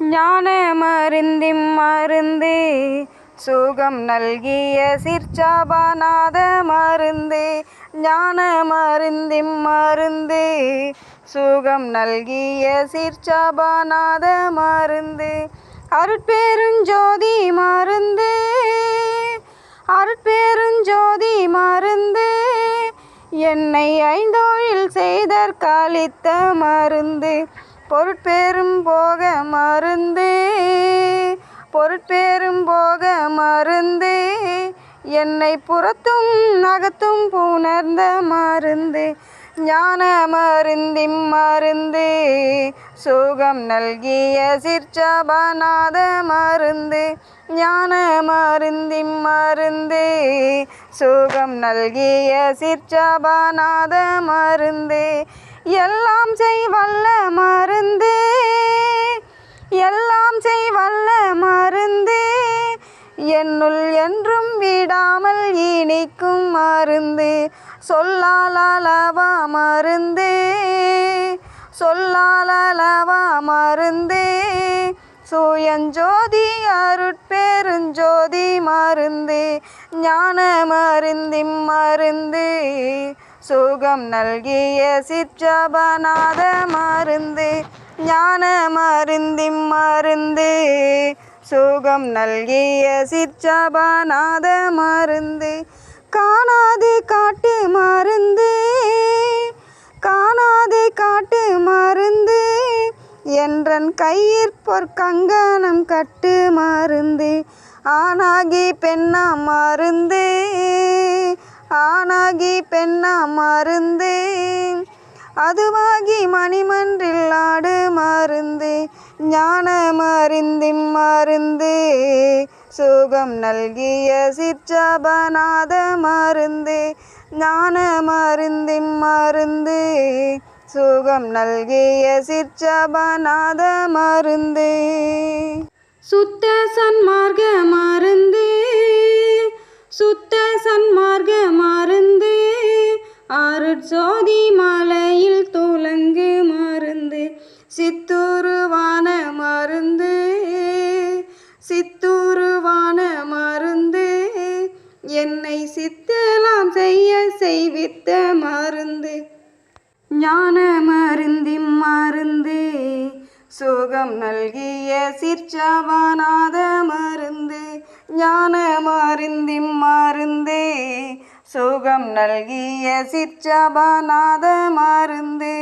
ஞான மருந்திம் மருந்து சுகம் நல்கிய சிற்சாபநாத மருந்து ஞான மருந்திம் மருந்து சுகம் நல்கிய சிற்சாபநாத மருந்து. அருட்பெருஞ்சோதி மருந்து அருட்பெருஞ்சோதி மருந்து என்னை ஐந்தொழில் செய்தற்காலித்த மருந்து. பொருட்பேரும் போக மருந்து பொருட்பேரும் போக மருந்து என்னை புறத்தும் நகத்தும் புணர்ந்த மருந்து ஞான மருந்திம் மருந்து சுகம் நல்கிய சிற்சபநாத மருந்து ஞான மருந்திம் மருந்து சுகம் நல்கிய சிற்சபநாத மருந்து எல்லாம் செய்வல்ல மருந்து. எல்லாம் செய்வல்ல மருந்து. என்னுள் என்றும் விடாமல் இனிக்கும் மருந்து. சொல்லாலவா மருந்து. சொல்லாலவா மருந்து. சுயஞ்சோதி அருட்பெருஞ்சோதி மருந்து. ஞான மருந்திம் மருந்து. சுகம் நல்கிய சிற்றபநாத மருந்து ஞான மருந்திம் மருந்து சுகம் நல்கிய சிற்றபநாத மருந்து காணாது காட்டு மருந்து காணாது காட்டு மருந்து என்றன் கையிற்பொற்கங்கணம் கட்டு மருந்து ஆணாகி பெண்ணா மருந்து ஆணாகி பெண்ணா மருந்து. அதுவாகி மணிமன்றில் ஆடு மருந்து. ஞான மருந்தின் மருந்து. சுகம் நல்கிய சிற்சபநாத மருந்து. ஞான மருந்தின் மருந்து. சுகம் நல்கிய சிற்சபநாத மருந்து. சுத்த சன்மார்க்க மருந்து. சுத்த அருட்சோதி மலையில் துலங்கு மருந்து. சித்துருவான மருந்து. சித்துருவான மருந்து. என்னை சித்தலாம் செய்ய செய்வித்த மருந்து. ஞான மருந்தி மருந்து. சுகம் நல்கிய சிற்சபாநாத மருந்து. ஞான மருந்தி சுகம் நல்கிய சிற்சபாநாத மருந்தே